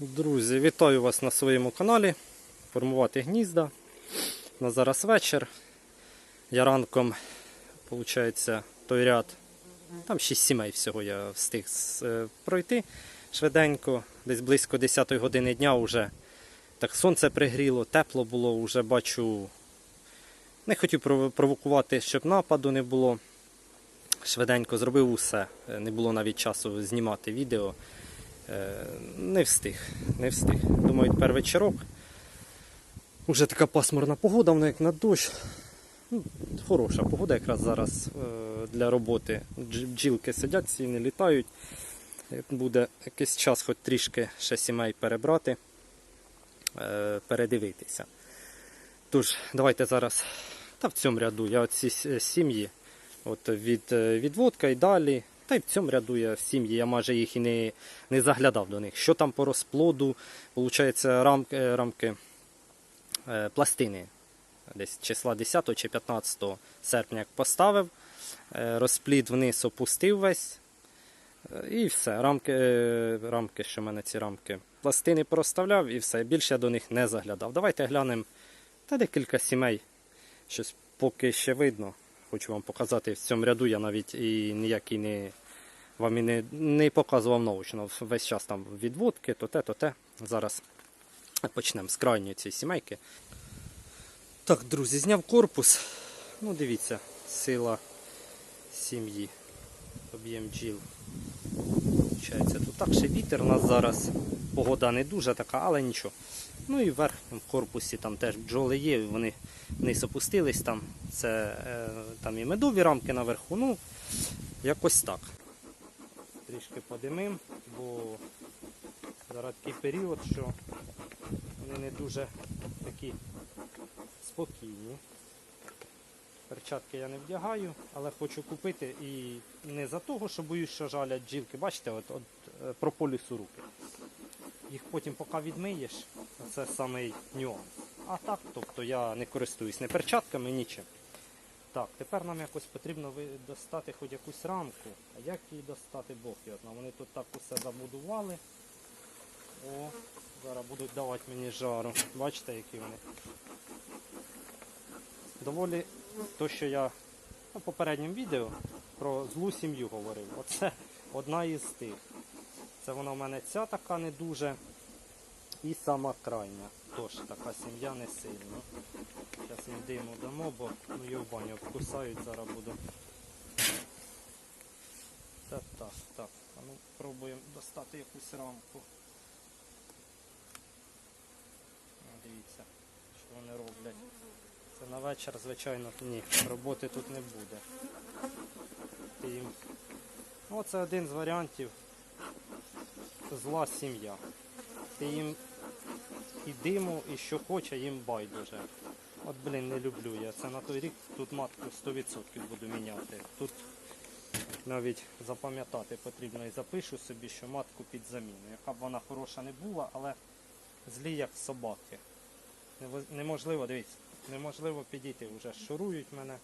Друзі, вітаю вас на своєму каналі. Формувати гнізда. На зараз вечір. Я ранком, виходить, той ряд. Там 6 сімей всього я встиг е, пройти швиденько. Десь близько 10 години дня вже так сонце пригріло, тепло було, вже бачу. Не хотів провокувати, щоб нападу не було. Швиденько зробив усе. Е, Не було навіть часу знімати відео. Е, Не встиг, не встиг. Думаю, тепер вечірок. Уже така пасмурна погода, вона як на дощ. Ну, хороша погода якраз зараз е, для роботи. Дж- Бджілки сидять, всі не літають. Буде якийсь час хоч трішки ще сімей перебрати, е, передивитися. Тож, давайте зараз. Та в цьому ряду я оці сім'ї от від відводка і далі. Та й в цьому ряду я в сім'ї, я майже їх і не, не заглядав до них. Що там по розплоду, виходить, рамки, е, рамки е, пластини. Десь числа 10 чи 15 серпня як поставив, е, розплід вниз опустив весь. е, І все. Рамки, е, рамки, що в мене ці рамки. Пластини проставляв і все. Більше я до них не заглядав. Давайте глянемо та декілька сімей. Щось поки ще видно. Хочу вам показати в цьому ряду. Я навіть і ніякий не вам і не, не показував наочно. Весь час там відводки, то те, то те. Зараз почнемо з крайньої цієї сімейки. Так, друзі, зняв корпус. Ну, дивіться, сила сім'ї. Об'єм. Получається, тут так ще вітер у нас зараз. Погода не дуже така, але нічого. Ну і в верхньому корпусі там теж бджоли є, вони вниз опустились там. Це е, там і медові рамки наверху. Ну, якось так. Трішки подимим, бо зараз такий період, що вони не дуже такі спокійні. Перчатки я не вдягаю, але хочу купити і не за того, що боюсь, що жалять бджілки. Бачите, от, от е, прополісу руки. Їх потім поки відмиєш, це самий нюанс. А так, тобто я не користуюсь не перчатками, нічим. Так, тепер нам якось потрібно достати хоч якусь рамку. А як її достати, Бог його знає. Вони тут так усе забудували. О, зараз будуть давати мені жару. Бачите, які вони. Доволі то, що я у попередньому відео про злу сім'ю говорив. Оце одна із тих. Це вона в мене ця така не дуже. І сама крайня. Тож така сім'я не сильна. Зараз їм диму дамо, бо ну, його в баню обкусають, зараз буду. Так, так, так. А ну пробуємо достати якусь рамку. Дивіться, що вони роблять. Це на вечір, звичайно, ні. Роботи тут не буде. Ти. Ну, це один з варіантів зла сім'я. Ти їм і диму, і що хоче, їм байдуже. От, блін, не люблю я. Це на той рік тут матку 100% буду міняти. Тут навіть запам'ятати потрібно і запишу собі, що матку під заміну. Яка б вона хороша не була, але злі як собаки. Неможливо, дивіться, неможливо підійти, вже шурують мене.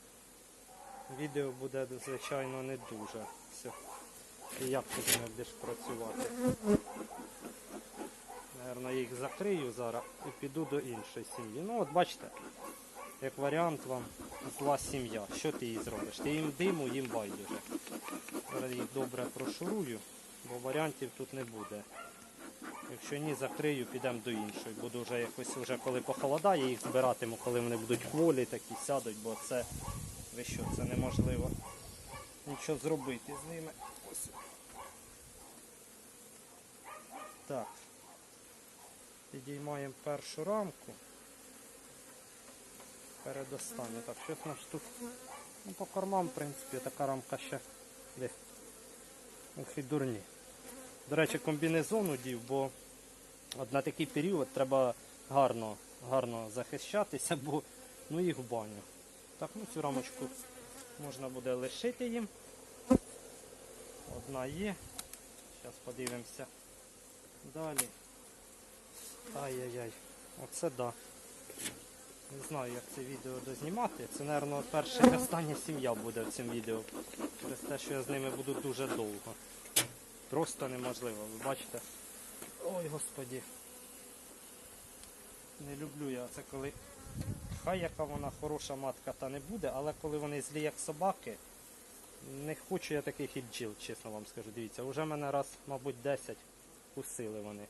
Відео буде, звичайно, не дуже. Все. І як ти з будеш працювати? Наверно, їх закрию зараз і піду до іншої сім'ї. Ну от бачите, як варіант вам зла сім'я. Що ти їй зробиш? Ти їм диму, їм байдуже. Зараз їх добре прошурую, бо варіантів тут не буде. Якщо ні, закрию, підемо до іншої. Буду вже якось, вже коли похолодає, їх збиратиму, коли вони будуть хволі, такі сядуть, бо це ви що, це неможливо нічого зробити з ними. Ось. Так. Підіймаємо першу рамку. Передостанню. Так, щось у нас тут. Ну, по кормам, в принципі, така рамка ще де. Ох і дурні. До речі, комбінезон удів, бо от на такий період треба гарно, гарно захищатися, бо ну їх в баню. Так, ну цю рамочку можна буде лишити їм. Одна є. Зараз подивимося. Далі. Ай-яй-яй. Оце да. Не знаю, як це відео дознімати. Це, мабуть, перша і остання сім'я буде в цьому відео. Через те, що я з ними буду дуже довго. Просто неможливо. Ви бачите? Ой, господі. Не люблю я це коли. Хай яка вона хороша матка та не буде, але коли вони злі як собаки, не хочу я таких і бджіл, чесно вам скажу. Дивіться, вже мене раз, мабуть, 10 кусили вони.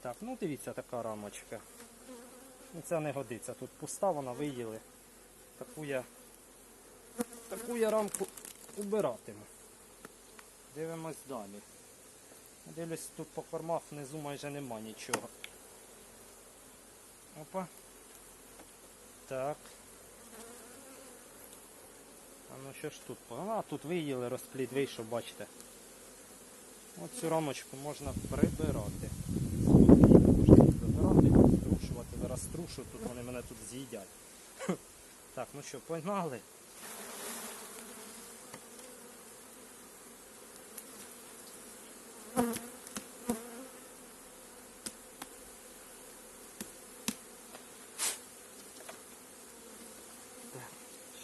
Так, ну дивіться, така рамочка. Ну це не годиться. Тут пуста, вона виїли. Таку я, таку я рамку убиратиму. Дивимось далі. Дивлюсь, тут по кормах внизу майже нема нічого. Опа. Так. А ну що ж тут? А, тут виїли, розплід вийшов, бачите. От цю рамочку можна прибирати. Можна їх забирати, струшувати. Зараз струшу, тут вони мене тут з'їдять. Так, ну що, погнали.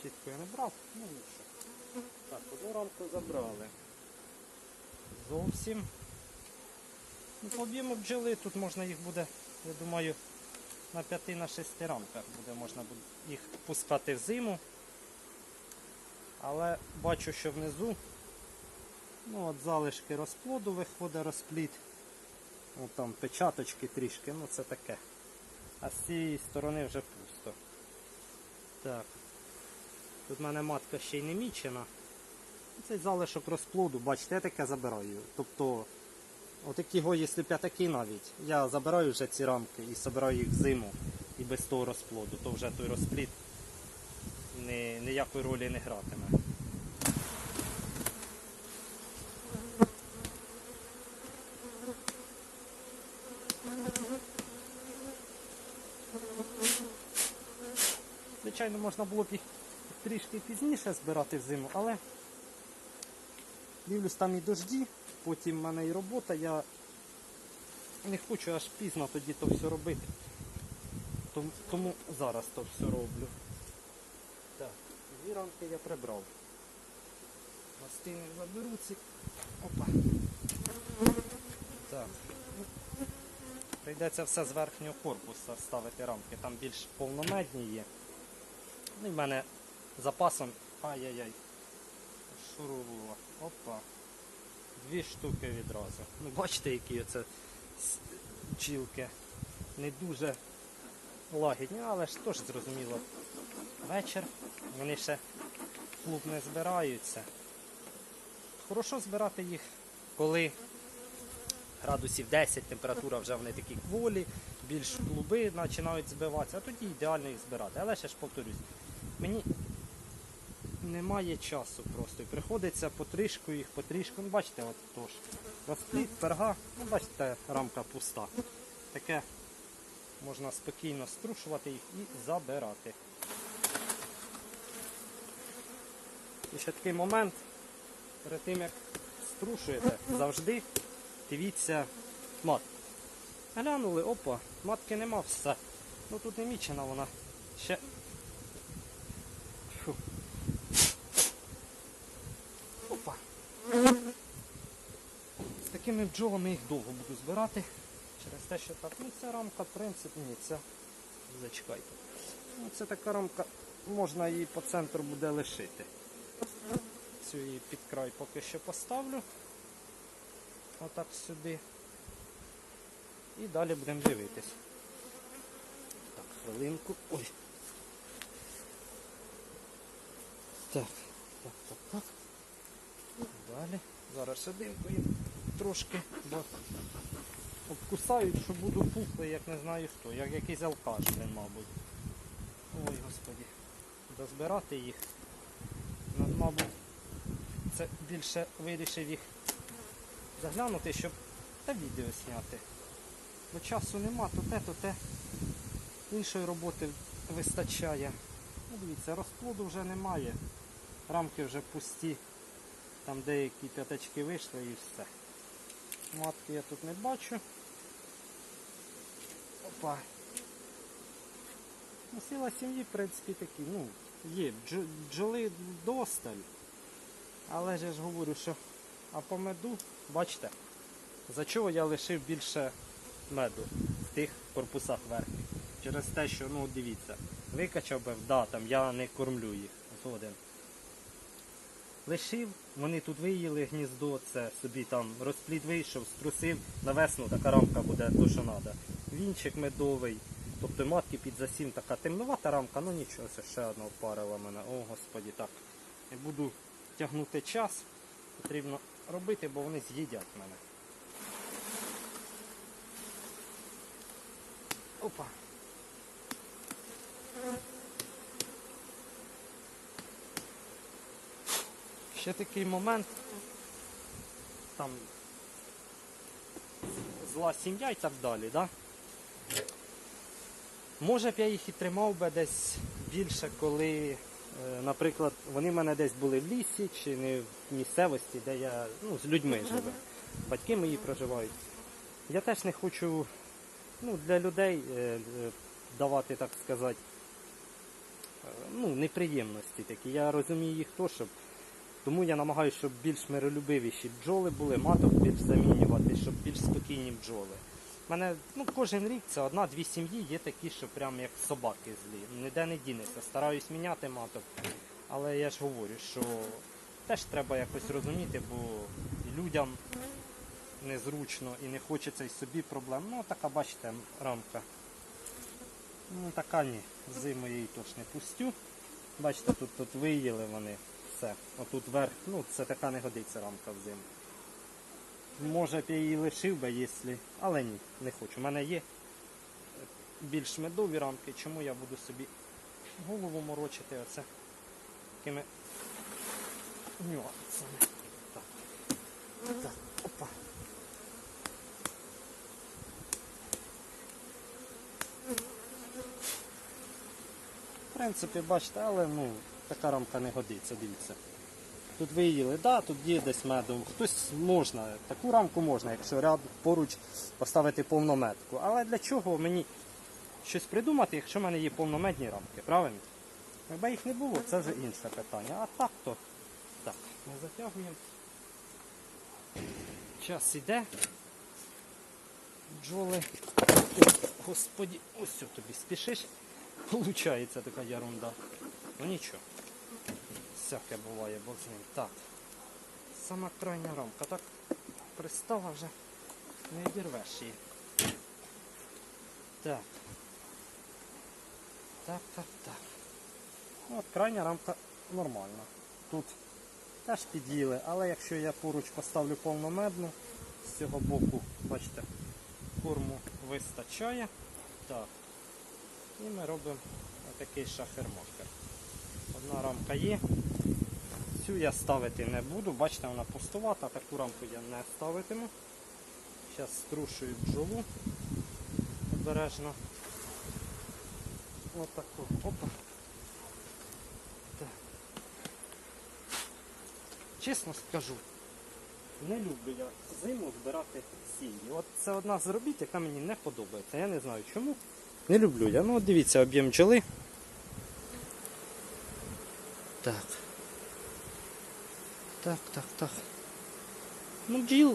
Щітку я не брав, ну нічого. Так, одну рамку забрали. Зовсім. Ну, по об'єму бджоли тут можна їх буде, я думаю, на 5 на 6 рамках буде можна їх пускати в зиму. Але бачу, що внизу ну, от залишки розплоду виходить розплід. От там печаточки трішки, ну це таке. А з цієї сторони вже пусто. Так. Тут в мене матка ще й не мічена. Цей залишок розплоду, бачите, я таке забираю. Тобто, отакі го, якщо п'ятаки навіть, я забираю вже ці рамки і збираю їх в зиму і без того розплоду, то вже той розплід ні, ніякої ролі не гратиме. Звичайно, можна було б їх трішки пізніше збирати в зиму, але дивлюсь там і дожді, потім в мене і робота, я не хочу аж пізно тоді то все робити. Тому, зараз то все роблю. Так, дві рамки я прибрав. Мастини заберу ці. Опа. Так. Прийдеться все з верхнього корпуса ставити рамки, там більш повномедні є. Ну і в мене запасом. Ай-яй-яй. Шуруло. Опа. Дві штуки відразу. Ну бачите, які це бджілки. Не дуже лагідні, але ж теж зрозуміло. Вечір. Вони ще клуб не збираються. Хорошо збирати їх, коли градусів 10, температура вже вони такі кволі, більш клуби починають збиватися, а тоді ідеально їх збирати. Але ще ж повторюсь, мені немає часу просто. Приходиться потрішку їх, потрішку. Ну, бачите, от тож. Розпліт, перга, ну бачите, рамка пуста. Таке можна спокійно струшувати їх і забирати. І ще такий момент, перед тим як струшуєте, завжди дивіться матку. Глянули, опа, матки нема все. Ну тут не мічена вона. Ще. Фу. Опа. Такими бджолами їх довго буду збирати. Через те, що так, ну ця рамка, в принципі, ні, це зачекайте. Ну, це така рамка, можна її по центру буде лишити. Цю її під край поки що поставлю. Отак сюди. І далі будемо дивитись. Так, хвилинку. Ой. Так, так, так, так. Далі. Зараз шединку їм трошки, бо обкусають, що буду пухлий, як не знаю хто, як якийсь алкаш, мабуть. Ой, господі. Дозбирати їх. Ну, Мабуть, це більше вирішив їх заглянути, щоб та відео зняти. Бо часу нема, то те, то те. Іншої роботи вистачає. Ну, дивіться, розплоду вже немає. Рамки вже пусті. Там деякі п'ятачки вийшли і все. Матки я тут не бачу. Опа. Ну, сила сім'ї, в принципі, такі, ну, є. Бджоли досталь. Але ж я ж говорю, що а по меду, бачите, За чого я лишив більше меду в тих корпусах верхніх? Через те, що, ну дивіться, викачав би, да, там я не кормлю їх згоден. Лишив, вони тут виїли гніздо, це собі там розплід вийшов, струсив, на весну така рамка буде то, що треба. Вінчик медовий, тобто матки під засім така темнувата рамка, ну нічого, це ще одна впарила мене. О, господі, так. Не буду тягнути час, потрібно робити, бо вони з'їдять мене. Опа. Ще такий момент. Там зла сім'я і так далі, да? Може б я їх і тримав би десь більше, коли, е, наприклад, вони в мене десь були в лісі чи не в місцевості, де я ну, з людьми живу. Батьки мої проживають. Я теж не хочу ну, для людей е, е, давати, так сказати, ну, неприємності такі. Я розумію їх то, щоб. Тому я намагаюся, щоб більш миролюбивіші бджоли були, маток більш замінювати, щоб більш спокійні бджоли. У мене ну, кожен рік це одна-дві сім'ї є такі, що прям як собаки злі. Ніде не дінеться. Стараюсь міняти маток. Але я ж говорю, що теж треба якось розуміти, бо людям незручно і не хочеться і собі проблем. Ну така, бачите, рамка. Ну така ні. Зиму її точно пустю. Бачите, тут, тут виїли вони все. Отут верх, ну це така не годиться рамка взиму. Може б я її лишив би, якщо. Але ні, не хочу. У мене є більш медові рамки, чому я буду собі голову морочити оце такими нюансами. Так. Так, опа. В принципі, бачите, але ну, така рамка не годиться, дивіться. Тут виїли, да, тут є десь медом. Хтось можна, таку рамку можна, якщо ряд поруч поставити повнометку. Але для чого мені щось придумати, якщо в мене є повномедні рамки, правильно? Якби їх не було, це вже інше питання. А так то так, ми затягуємо. Час іде. Бджоли. Господі, ось тобі спішиш. Получається така ерунда. Ну нічого. Всяке буває, бог з ним. Так. Сама крайня рамка, так пристала вже. Не обірвеш її. Так. Так, так, так. От крайня рамка нормальна. Тут теж під'їли, але якщо я поруч поставлю повномедну, з цього боку, бачите, корму вистачає. Так. І ми робимо отакий шахер-махер. Одна рамка є. Цю я ставити не буду. Бачите, вона пустувата, таку рамку я не ставитиму. Зараз струшую бджолу обережно. Отаку. Опа. Чесно скажу, не люблю я зиму збирати сім'ї. От це одна з робіт, яка мені не подобається. Я не знаю чому. Не люблю я. Ну от дивіться, об'єм бджоли. Так. Так, так, так. Ну, бджіл,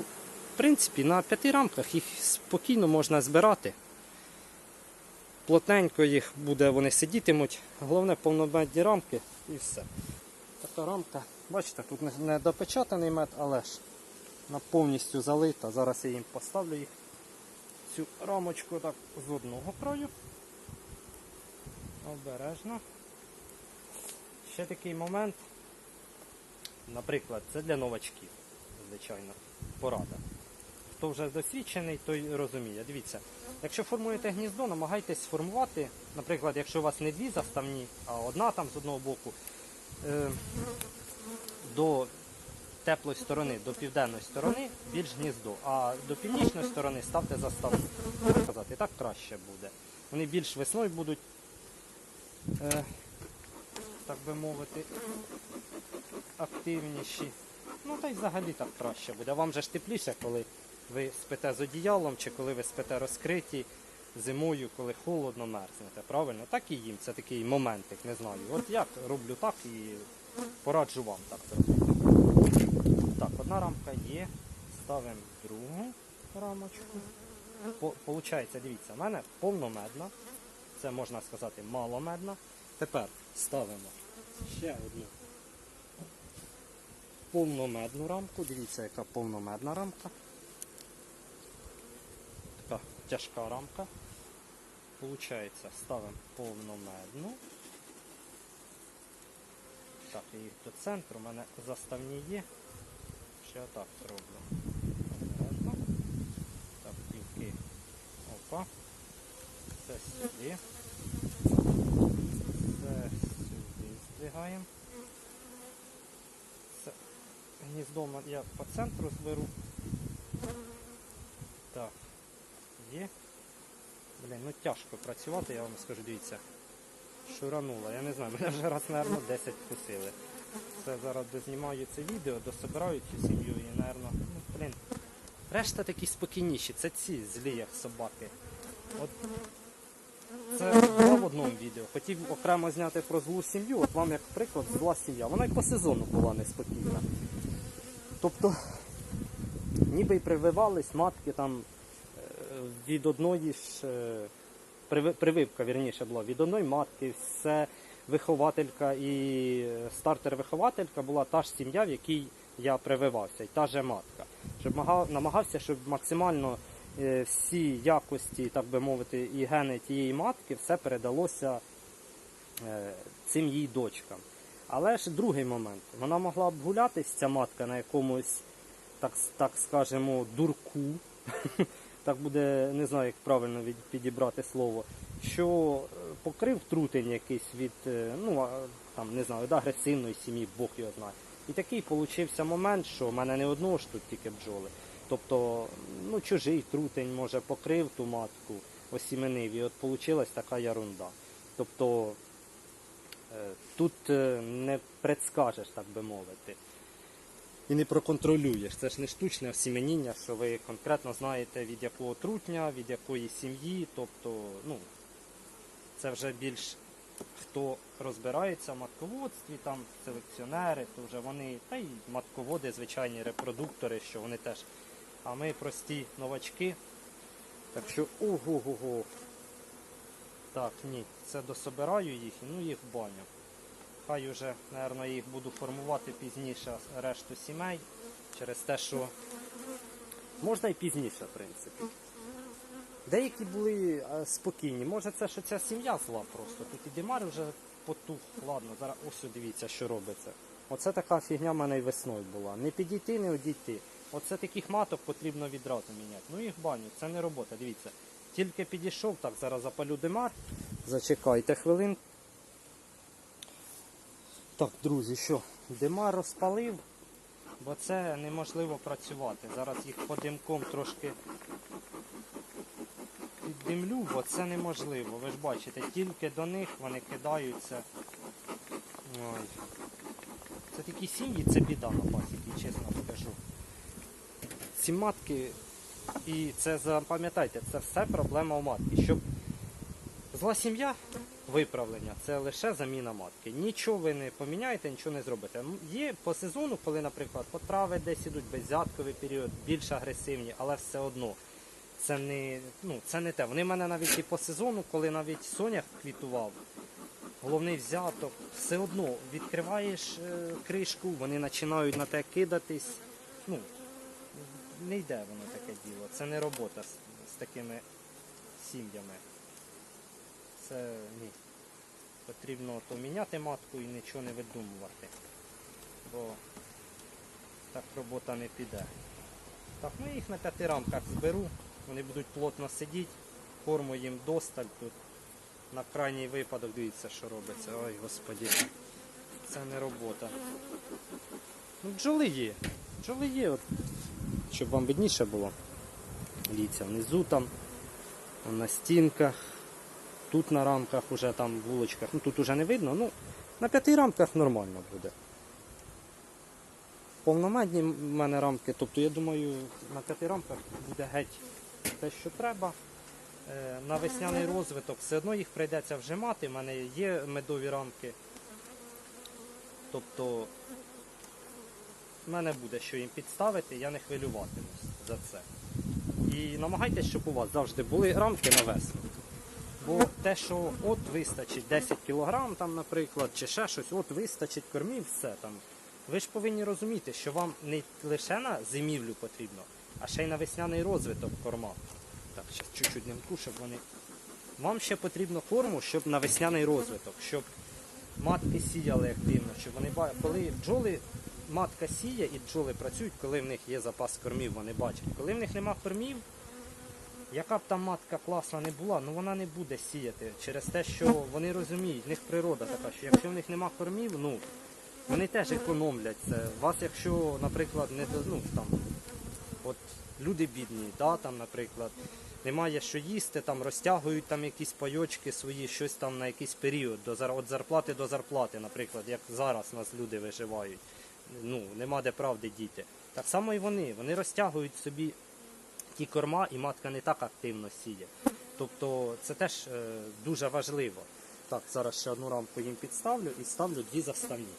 в принципі, на п'яти рамках їх спокійно можна збирати. Плотненько їх буде, вони сидітимуть. Головне повномедні рамки і все. Така рамка, бачите, тут не- допечатаний мед, але ж вона повністю залита. Зараз я їм поставлю їх цю рамочку так з одного краю. Обережно. Ще такий момент. Наприклад, це для новачків, звичайно, порада. Хто вже досвідчений, той розуміє. Дивіться, якщо формуєте гніздо, намагайтесь сформувати, наприклад, якщо у вас не дві заставні, а одна там з одного боку, е, до теплої сторони, до південної сторони більш гніздо, а до північної сторони ставте заставну. Сказати, так краще буде. Вони більш весною будуть, е, так би мовити, активніші. Ну та й взагалі так краще буде. Вам же ж тепліше, коли ви спите з одіялом, чи коли ви спите розкриті зимою, коли холодно мерзнете. Правильно? Так і їм. Це такий моментик, не знаю. От я роблю так і пораджу вам так зробити. Так, одна рамка є. Ставимо другу. рамочку. По- Получається, дивіться, в мене повномедна, це можна сказати маломедна. Тепер ставимо ще одну повномедну рамку. Дивіться, яка повномедна рамка. Така тяжка рамка. Получається, ставимо повномедну. Так, і до центру у мене заставні є. Ще отак зроблю. Так, півки. Опа. Це сюди. Це здвигаємо. Це гніздо я по центру зберу. Так. Є. Блін, ну тяжко працювати, я вам скажу, дивіться. Шуранула. Я не знаю, мене вже раз, мабуть, 10 вкусили. Це зараз дознімаю це відео, дособираю цю сім'ю і, мабуть, ну, блін. Решта такі спокійніші, це ці злі, як собаки. От це два в одному відео. Хотів окремо зняти про злу сім'ю, от вам як приклад зла сім'я. Вона й по сезону була неспокійна. Тобто, ніби й прививались матки там е, від одної ж. е, Прививка, вірніше, була від одної матки, все вихователька і е, стартер-вихователька була та ж сім'я, в якій я прививався, і та же матка. Щоб намагався, щоб максимально всі якості, так би мовити, і гени тієї матки все передалося е, цим її дочкам. Але ж другий момент, вона могла б гулятись, ця матка на якомусь, так, так скажемо, дурку. Так буде, не знаю, як правильно підібрати слово, що е, покрив трутень якийсь від, е, ну, там, не знаю, від агресивної сім'ї, Бог його знає. І такий получився момент, що в мене не одного ж тут тільки бджоли. Тобто, ну, чужий трутень, може, покрив ту матку, осіменив, і от получилась така ярунда. Тобто е, тут е, не предскажеш, так би мовити. І не проконтролюєш. Це ж не штучне осіменіння, що ви конкретно знаєте від якого трутня, від якої сім'ї. Тобто, ну, це вже більш хто розбирається в матководстві, там селекціонери, то вже вони, та й матководи, звичайні репродуктори, що вони теж. А ми прості новачки. Так що ого-го-го. Так, ні, це дособираю їх, ну їх баню. Хай уже, мабуть, їх буду формувати пізніше решту сімей. Через те, що можна і пізніше, в принципі. Деякі були спокійні. Може це, що ця сім'я зла просто. Тут і Димар вже потух. Ладно, зараз ось дивіться, що робиться. Оце така фігня в мене і весною була. Не підійти, не одійти. Оце таких маток потрібно відразу міняти. Ну їх баню, це не робота. Дивіться. Тільки підійшов, так, зараз запалю димар. Зачекайте хвилин. Так, друзі, що? Димар розпалив, бо це неможливо працювати. Зараз їх по димком трошки піддимлю, бо це неможливо. Ви ж бачите, тільки до них вони кидаються. Ой. Це такі сім'ї, це біда на пасіки, чесно скажу. Ці матки, і це запам'ятайте, це все проблема у матки. Щоб зла сім'я, виправлення, це лише заміна матки. Нічого ви не поміняєте, нічого не зробите. Є по сезону, коли, наприклад, потрави десь ідуть, беззятковий період, більш агресивні, але все одно. Це не, ну, це не те. Вони в мене навіть і по сезону, коли навіть сонях квітував, головний взяток, все одно відкриваєш е, кришку, вони починають на те кидатись. Ну, не йде воно таке діло. Це не робота з, з такими сім'ями. Це ні. Потрібно то міняти матку і нічого не видумувати. Бо так робота не піде. Так, ну їх на п'яти рамках зберу. Вони будуть плотно сидіти, корму їм досталь тут. На крайній випадок дивіться, що робиться. Ой, господі. Це не робота. Ну, бджоли є. Бджоли є, от, щоб вам видніше було. Дивіться, внизу там, на стінках, тут на рамках, уже там в вулочках. Ну тут уже не видно, ну на п'яти рамках нормально буде. Повномедні в мене рамки, тобто я думаю, на п'яти рамках буде геть те, що треба. Е, На весняний розвиток все одно їх прийдеться вжимати. У мене є медові рамки. Тобто в мене буде що їм підставити, я не хвилюватимусь за це. І намагайтесь, щоб у вас завжди були рамки на весну. Бо те, що от вистачить 10 кг, там, наприклад, чи ще щось, от вистачить кормів, все там. Ви ж повинні розуміти, що вам не лише на зимівлю потрібно, а ще й на весняний розвиток корма. Так, зараз чуть-чуть не вту, щоб вони. Вам ще потрібно корму, щоб на весняний розвиток, щоб матки сіяли активно, щоб вони коли бджоли, матка сіє і бджоли працюють, коли в них є запас кормів, вони бачать. Коли в них нема кормів, яка б там матка класна не була, ну вона не буде сіяти через те, що вони розуміють, в них природа така, що якщо в них нема кормів, ну вони теж економлять це. Вас, якщо, наприклад, не ну, там, от люди бідні, да, там, наприклад, немає що їсти, там розтягують там якісь пайочки свої, щось там на якийсь період, до від зарплати до зарплати, наприклад, як зараз нас люди виживають. Ну, нема де правди діти. Так само і вони. Вони розтягують собі ті корма, і матка не так активно сіє. Тобто це теж е, дуже важливо. Так, зараз ще одну рамку їм підставлю і ставлю дві заставні.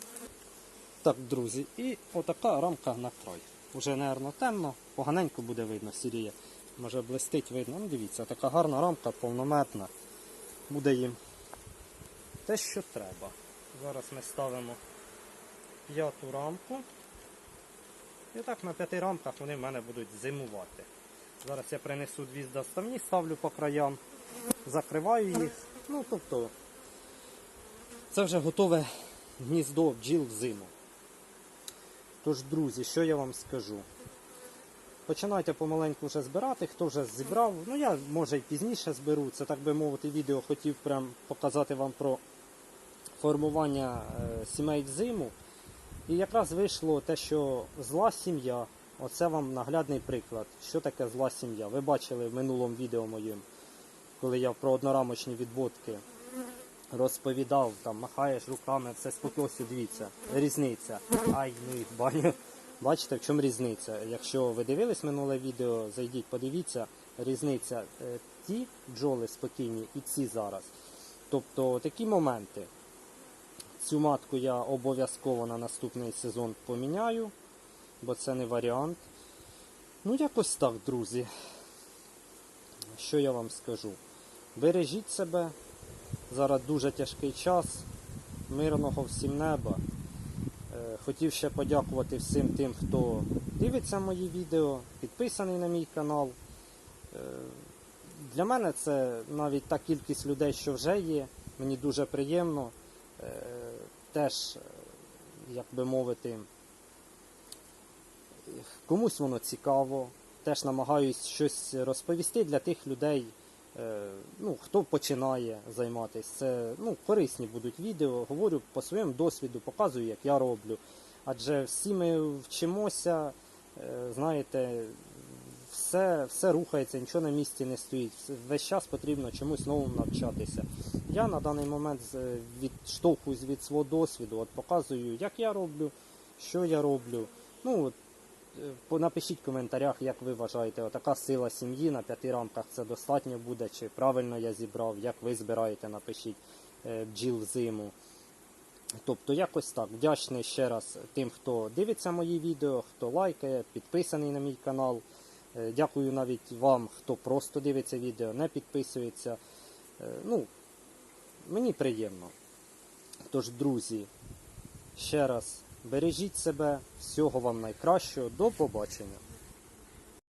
Так, друзі, і отака рамка на край. Уже, напевно, темно, поганенько буде видно, сіріє. Може блистить видно. Ну, дивіться, така гарна рамка, повнометна. Буде їм те, що треба. Зараз ми ставимо п'яту рамку. І так на п'яти рамках вони в мене будуть зимувати. Зараз я принесу дві доставні, ставлю по краям, закриваю їх. Ну, тобто, це вже готове гніздо бджіл в зиму. Тож, друзі, що я вам скажу? Починайте помаленьку вже збирати, хто вже зібрав. Ну я може й пізніше зберу. Це так би мовити, відео хотів прям показати вам про формування е, сімей в зиму. І якраз вийшло те, що зла сім'я, оце вам наглядний приклад, що таке зла сім'я. Ви бачили в минулому відео моєму, коли я про однорамочні відводки розповідав, там махаєш руками, все спокійно, дивіться, різниця. Ай, ну їх баню. Бачите, в чому різниця? Якщо ви дивились минуле відео, зайдіть, подивіться, різниця е, ті бджоли спокійні і ці зараз. Тобто такі моменти. Цю матку я обов'язково на наступний сезон поміняю, бо це не варіант. Ну, якось так, друзі. Що я вам скажу? Бережіть себе. Зараз дуже тяжкий час. Мирного всім неба. Е, Хотів ще подякувати всім тим, хто дивиться мої відео, підписаний на мій канал. Е, Для мене це навіть та кількість людей, що вже є. Мені дуже приємно. Теж, е, як би мовити, комусь воно цікаво. Теж намагаюсь щось розповісти для тих людей, е, ну, хто починає займатися. Це ну, корисні будуть відео. Говорю по своєму досвіду, показую, як я роблю. Адже всі ми вчимося, е, знаєте, все, все рухається, нічого на місці не стоїть. Весь час потрібно чомусь новому навчатися. Я на даний момент відштовхуюсь від свого досвіду, от показую, як я роблю, що я роблю. Ну, от, е, напишіть в коментарях, як ви вважаєте, отака сила сім'ї на п'яти рамках це достатньо буде, чи правильно я зібрав, як ви збираєте, напишіть е, бджіл в зиму. Тобто якось так. Вдячний ще раз тим, хто дивиться мої відео, хто лайкає, підписаний на мій канал. Е, Дякую навіть вам, хто просто дивиться відео, не підписується. Е, Ну, мені приємно. Тож, друзі, ще раз бережіть себе, всього вам найкращого, до побачення.